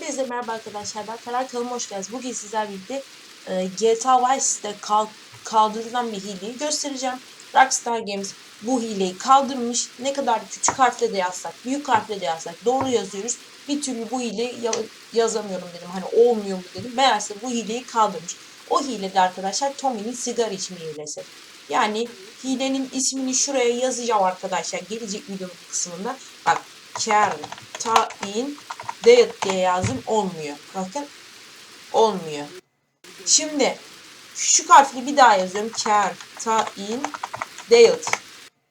merhaba arkadaşlar. Ben Taner kanalıma hoş geldiniz. Bugün sizlerle birlikte e, GTA Vice'de kal kaldırılan bir hileyi göstereceğim. Rockstar Games bu hileyi kaldırmış. Ne kadar küçük harfle de yazsak, büyük harfle de yazsak doğru yazıyoruz. Bir türlü bu hileyi ya- yazamıyorum dedim. Hani olmuyor mu dedim. Meğerse bu hileyi kaldırmış. O hile de arkadaşlar Tommy'nin sigara içme hilesi. Yani hilenin ismini şuraya yazacağım arkadaşlar. Gelecek videonun kısmında. Bak Karen, Tayin, Dayat diye yazdım. Olmuyor. Bakın. Olmuyor. Şimdi küçük harfli bir daha yazıyorum. Karen, Tayin, Dayat.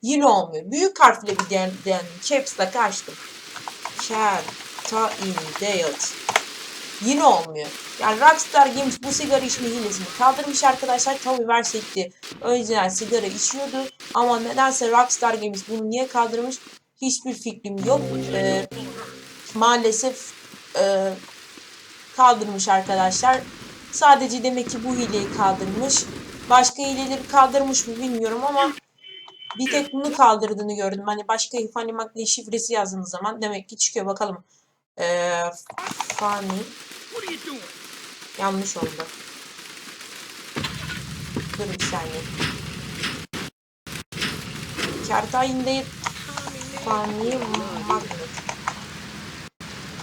Yine olmuyor. Büyük harfle bir den, den Caps Lock açtım. Karen, Tayin, Dayat. Yine olmuyor. Yani Rockstar Games bu sigara içme hilesini kaldırmış arkadaşlar. Tabii verseydi önceden sigara içiyordu. Ama nedense Rockstar Games bunu niye kaldırmış hiçbir fikrim yok. Ee, maalesef e, kaldırmış arkadaşlar. Sadece demek ki bu hileyi kaldırmış. Başka hileleri kaldırmış mı bilmiyorum ama bir tek bunu kaldırdığını gördüm. Hani başka Fanny Maclean şifresi yazdığınız zaman demek ki çıkıyor. Bakalım. Ee, Fanny? Yanlış oldu. Dur bir saniye. Kertayin değil. Fani Magnet.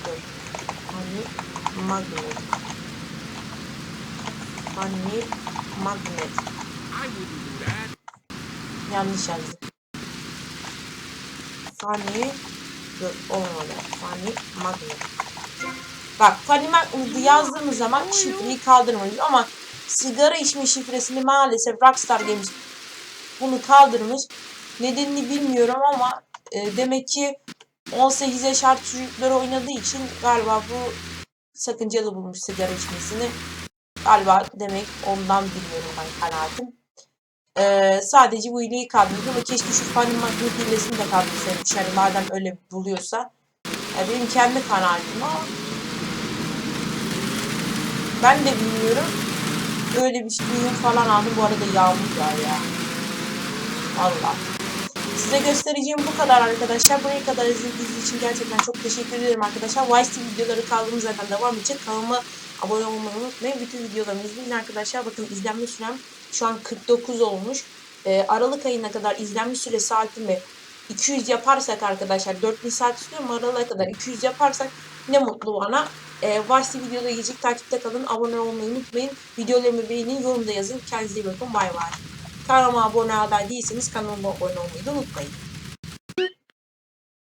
Dur. Fani Magnet. Fani Magnet. Yanlış yazdım. Dur olmadı. Fani Magnet. Bak Fani Magnet'i yazdığımız zaman şifreyi kaldırmalıyız ama sigara içme şifresini maalesef Rockstar Games bunu kaldırmış. Nedenini bilmiyorum ama e, demek ki 18 yaş artı çocukları oynadığı için galiba bu sakıncalı bulmuş sigara içmesini. Galiba demek ondan biliyorum ben kanaatim. Ee, sadece bu hileyi kaldırdı ama keşke şu Fanny Magnet hilesini de kaldırsaymış. Yani madem öyle buluyorsa. Ya benim kendi kanaatim ama ben de bilmiyorum. Böyle bir duyum falan aldım. Bu arada yağmur var ya. Allah. Size göstereceğim bu kadar arkadaşlar. Buraya kadar izlediğiniz için gerçekten çok teşekkür ederim arkadaşlar. Vice videoları kaldığımız zaten devam edecek. Kanalıma abone olmayı unutmayın. Bütün videolarımı izleyin arkadaşlar. Bakın izlenme sürem şu an 49 olmuş. Ee, Aralık ayına kadar izlenme süre saatimi 200 yaparsak arkadaşlar 4000 saat istiyorum. Aralık'a kadar 200 yaparsak ne mutlu bana. Ee, Vice TV videoda gelecek. Takipte kalın. Abone olmayı unutmayın. Videolarımı beğenin. Yorumda yazın. Kendinize iyi bakın. Bay bay. Kanalıma abone hala değilseniz kanalıma abone olmayı da unutmayın.